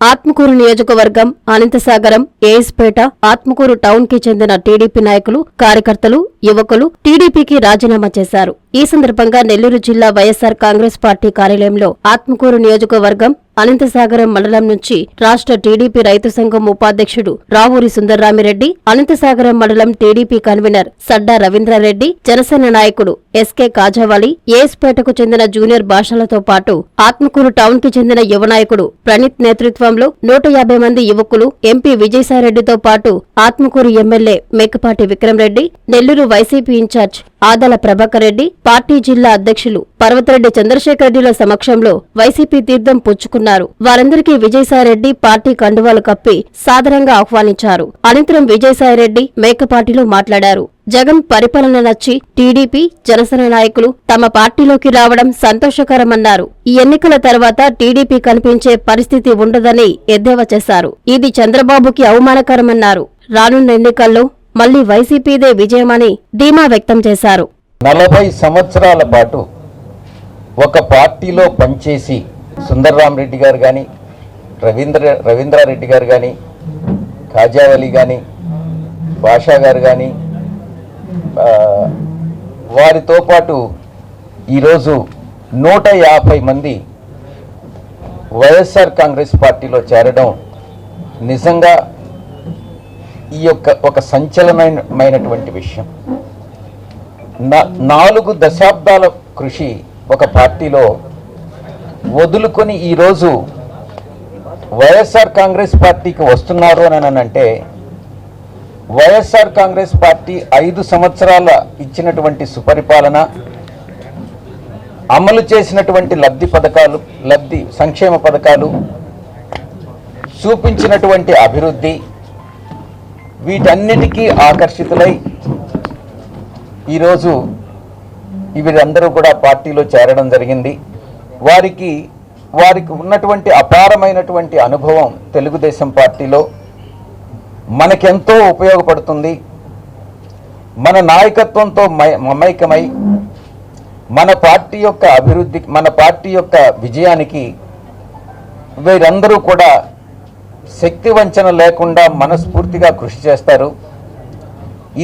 ఆత్మకూరు నియోజకవర్గం అనంతసాగరం ఏఎస్పేట ఆత్మకూరు టౌన్కి చెందిన టీడీపీ నాయకులు కార్యకర్తలు యువకులు టీడీపీకి రాజీనామా చేశారు. ఈ సందర్భంగా నెల్లూరు జిల్లా వైఎస్సార్ కాంగ్రెస్ పార్టీ కార్యాలయంలో ఆత్మకూరు నియోజకవర్గం అనంతసాగరం మండలం నుంచి రాష్ట్ర టీడీపీ రైతు సంఘం ఉపాధ్యక్షుడు రావూరి సుందర్రామిరెడ్డి అనంతసాగరం మండలం టీడీపీ కన్వీనర్ సడ్డా రవీంద్రారెడ్డి జనసేన నాయకుడు ఎస్కే కాజావాలి ఏఎస్పేటకు చెందిన జూనియర్ భాషలతో పాటు ఆత్మకూరు టౌన్కి చెందిన యువ నాయకుడు ప్రణీత్ నేతృత్వంలో నూట యాభై మంది యువకులు ఎంపీ విజయసాయిరెడ్డితో పాటు Atmakur MLA Mekapati Vikramreddy Nellore YCP incharge Adala Prabhakar Reddy party జిల్లా అధ్యక్షులు పర్వతరెడ్డి చంద్రశేఖర్ రెడ్డిల సమక్షంలో వైసీపీ తీర్థం పుచ్చుకున్నారు. వారందరికీ విజయసాయిరెడ్డి పార్టీ కండువాలు కప్పి సాదరంగా ఆహ్వానించారు. అనంతరం విజయసాయిరెడ్డి మేకపాటిలో మాట్లాడారు. జగన్ పరిపాలన నచ్చి టీడీపీ జనసేన నాయకులు తమ పార్టీలోకి రావడం సంతోషకరమన్నారు. ఈ ఎన్నికల తర్వాత టీడీపీ కనిపించే పరిస్థితి ఉండదని ఎద్దేవా చేశారు. ఇది చంద్రబాబుకి అవమానకరమన్నారు. రానున్న ఎన్నికల్లో మళ్ళీ వైసీపీదే విజయమని ధీమా వ్యక్తం చేశారు. నలభై సంవత్సరాల పాటు ఒక పార్టీలో పనిచేసి సుందర్రామరెడ్డి గారు కానీ రవీంద్ర రవీంద్రారెడ్డి గారు కానీ కాజావలి కానీ భాషా గారు కానీ వారితో పాటు ఈరోజు నూట యాభై మంది వైఎస్ఆర్ కాంగ్రెస్ పార్టీలో చేరడం నిజంగా ఈ యొక్క ఒక సంచలనమైనటువంటి విషయం. నాలుగు దశాబ్దాల కృషి ఒక పార్టీలో వదులుకొని ఈరోజు వైఎస్ఆర్ కాంగ్రెస్ పార్టీకి వస్తున్నారు అని అంటే వైఎస్ఆర్ కాంగ్రెస్ పార్టీ ఐదు సంవత్సరాల ఇచ్చినటువంటి సుపరిపాలన అమలు చేసినటువంటి లబ్ధి పథకాలు లబ్ధి సంక్షేమ పథకాలు చూపించినటువంటి అభివృద్ధి వీటన్నిటికీ ఆకర్షితులై ఈరోజు వీరందరూ కూడా పార్టీలో చేరడం జరిగింది. వారికి వారికి ఉన్నటువంటి అపారమైనటువంటి అనుభవం తెలుగుదేశం పార్టీలో మనకెంతో ఉపయోగపడుతుంది. మన నాయకత్వంతో మై- మమైకమై మన పార్టీ యొక్క అభివృద్ధి మన పార్టీ యొక్క విజయానికి వీరందరూ కూడా శక్తి వంచన లేకుండా మనస్ఫూర్తిగా కృషి చేస్తారు.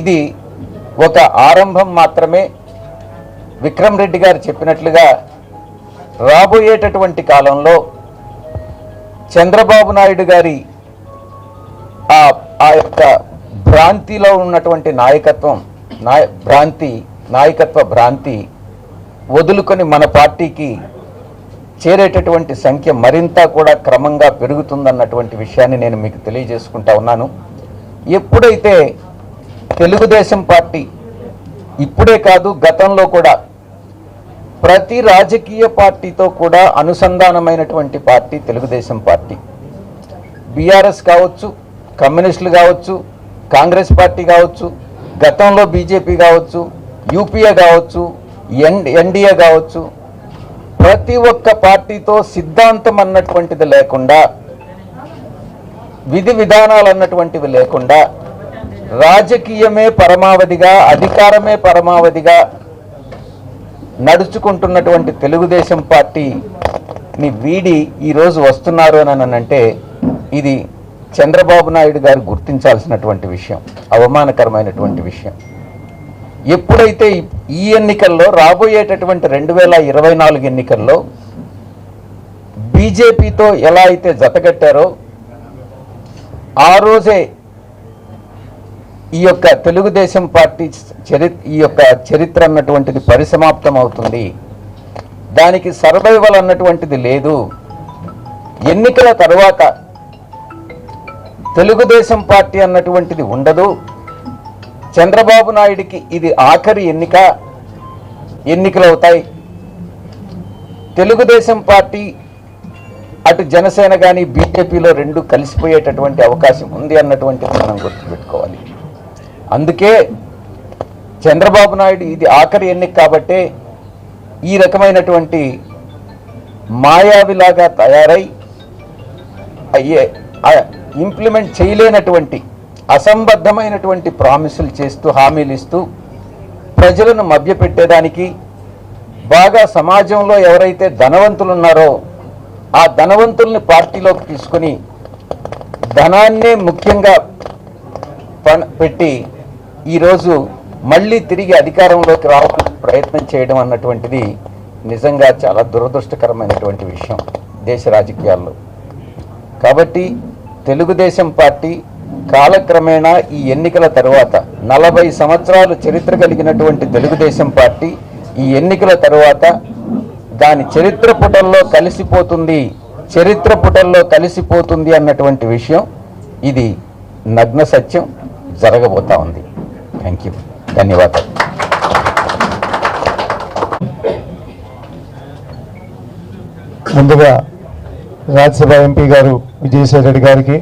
ఇది ఒక ఆరంభం మాత్రమే. విక్రమ్ రెడ్డి గారు చెప్పినట్లుగా రాబోయేటటువంటి కాలంలో చంద్రబాబు నాయుడు గారి ఆ ఆ యొక్క భ్రాంతిలో ఉన్నటువంటి నాయకత్వం నాయ భ్రాంతి నాయకత్వ భ్రాంతి వదులుకొని మన పార్టీకి చేరేటటువంటి సంఖ్య మరింత కూడా క్రమంగా పెరుగుతుందన్నటువంటి విషయాన్ని నేను మీకు తెలియజేసుకుంటా ఉన్నాను. ఎప్పుడైతే తెలుగుదేశం పార్టీ ఇప్పుడే కాదు గతంలో కూడా ప్రతి రాజకీయ పార్టీతో కూడా అనుసంధానమైనటువంటి పార్టీ తెలుగుదేశం పార్టీ. బీఆర్ఎస్ కావచ్చు కమ్యూనిస్టులు కావచ్చు కాంగ్రెస్ పార్టీ కావచ్చు గతంలో బీజేపీ కావచ్చు యూపీఏ కావచ్చు ఎన్ ఎన్డీఏ కావచ్చు ప్రతి ఒక్క పార్టీతో సిద్ధాంతం అన్నటువంటిది లేకుండా విధి విధానాలు అన్నటువంటివి లేకుండా రాజకీయమే పరమావధిగా అధికారమే పరమావధిగా నడుచుకుంటున్నటువంటి తెలుగుదేశం పార్టీని వీడి ఈరోజు వస్తున్నారు అని అంటే ఇది చంద్రబాబు నాయుడు గారు గుర్తించాల్సినటువంటి విషయం అవమానకరమైనటువంటి విషయం. ఎప్పుడైతే ఈ- ఎన్నికల్లో రాబోయేటటువంటి రెండు వేల ఇరవై నాలుగు ఎన్నికల్లో బీజేపీతో ఎలా అయితే జతగట్టారో ఆ రోజే ఈ యొక్క తెలుగుదేశం పార్టీ చరి ఈ యొక్క చరిత్ర అన్నటువంటిది పరిసమాప్తం అవుతుంది. దానికి సర్వైవల్ అన్నటువంటిది లేదు. ఎన్నికల తర్వాత తెలుగుదేశం పార్టీ అన్నటువంటిది ఉండదు. చంద్రబాబు నాయుడికి ఇది ఆఖరి ఎన్నిక ఎన్నికలు అవుతాయి. తెలుగుదేశం పార్టీ అటు జనసేన కానీ బీజేపీలో రెండు కలిసిపోయేటటువంటి అవకాశం ఉంది అన్నటువంటి మనం గుర్తుపెట్టుకోవాలి. అందుకే చంద్రబాబు నాయుడు ఇది ఆఖరి ఎన్నిక కాబట్టే ఈ రకమైనటువంటి మాయావిలాగా తయారై అయ్యే ఇంప్లిమెంట్ చేయలేనటువంటి అసంబద్ధమైనటువంటి ప్రామిసులు చేస్తూ హామీలు ఇస్తూ ప్రజలను మభ్యపెట్టేదానికి బాగా సమాజంలో ఎవరైతే ధనవంతులు ఉన్నారో ఆ ధనవంతుల్ని పార్టీలోకి తీసుకుని ధనాన్నే ముఖ్యంగా పెట్టి ఈరోజు మళ్ళీ తిరిగి అధికారంలోకి రావాలని ప్రయత్నం చేయడం అన్నటువంటిది నిజంగా చాలా దురదృష్టకరమైనటువంటి విషయం దేశ రాజకీయాల్లో. కాబట్టి తెలుగుదేశం పార్టీ కాలక్రమేణా ఈ ఎన్నికల తరువాత నలభై సంవత్సరాలు చరిత్ర కలిగినటువంటి తెలుగుదేశం పార్టీ ఈ ఎన్నికల తరువాత దాని చరిత్ర పుటల్లో కలిసిపోతుంది చరిత్ర పుటల్లో కలిసిపోతుంది అన్నటువంటి విషయం ఇది నగ్న సత్యం జరగబోతా ఉంది. థ్యాంక్ యూ ధన్యవాదాలు. ముందుగా రాజ్యసభ ఎంపీ గారు విజయసాయి రెడ్డి గారికి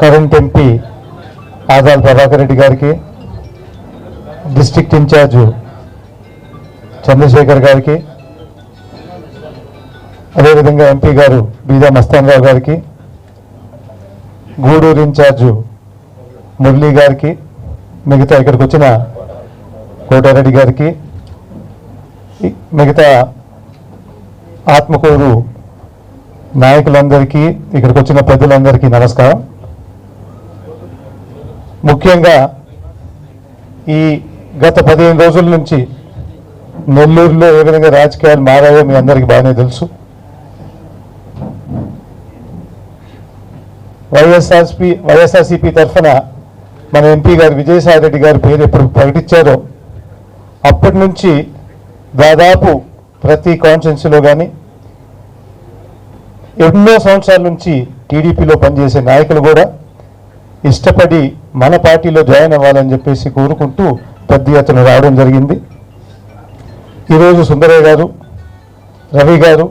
కరెంట్ ఎంపీ ఆదాల్ ప్రభాకర్ రెడ్డి గారికి డిస్ట్రిక్ట్ ఇన్ఛార్జ్ చంద్రశేఖర్ గారికి అదేవిధంగా ఎంపీ గారు బీదా మస్తాన్ రావు గారికి గూడూరు ఇన్ఛార్జు మురళీ గారికి మిగతా ఇక్కడికి వచ్చిన కోటారెడ్డి గారికి మిగతా ఆత్మకూరు నాయకులందరికీ ఇక్కడికి వచ్చిన పెద్దలందరికీ నమస్కారం. ముఖ్యంగా ఈ గత పదిహేను రోజుల నుంచి నెల్లూరులో ఏ విధంగా రాజకీయాలు మారాయో మీ అందరికీ బాగానే తెలుసు. వైఎస్ఆర్పి వైఎస్ఆర్సీపీ తరఫున మన ఎంపీ గారు విజయసాయి రెడ్డి గారి పేరు ఎప్పుడు ప్రకటించారో అప్పటి నుంచి దాదాపు ప్రతి కాన్స్టిట్యున్సీలో కానీ ఎన్నో సంవత్సరాల నుంచి టీడీపీలో పనిచేసే నాయకులు కూడా ఇష్టపడి మన పార్టీలో జాయిన్ అవ్వాలని చెప్పేసి కోరుకుంటూ పెద్ద ఎత్తున రావడం జరిగింది. ఈరోజు సుందరయ్య గారు రవి గారు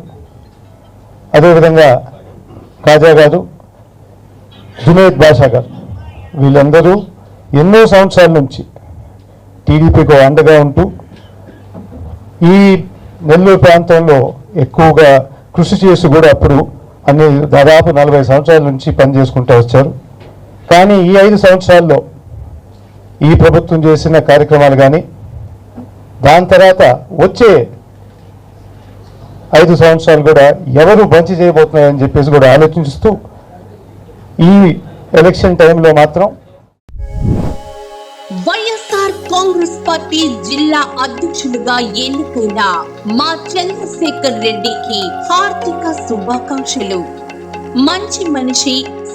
అదేవిధంగా కాజా గారు జునేద్ బాషా గారు వీళ్ళందరూ ఎన్నో సంవత్సరాల నుంచి టీడీపీకి అండగా ఉంటూ ఈ నెల్లూరు ప్రాంతంలో ఎక్కువగా కృషి చేసి కూడా అప్పుడు అన్ని దాదాపు నలభై సంవత్సరాల నుంచి పనిచేసుకుంటూ వచ్చారు. కానీ ఈ ఐదు సంవత్సరాల్లో ఈ ప్రభుత్వం చేసిన కార్యక్రమాలు కానీ దాని తర్వాత వచ్చే ఐదు సంవత్సరాలు కూడా ఎవరు మంచి చేయబోతున్నాయని చెప్పేసి కూడా ఆలోచిస్తూ ఈ ఎలక్షన్ టైంలో మాత్రం వైఎస్ఆర్ కాంగ్రెస్ పార్టీ జిల్లా అధ్యక్షులుగా ఎన్నికైన మా చంద్రశేఖర్ రెడ్డికి హార్దిక శుభాకాంక్షలు. మంచి మనిషి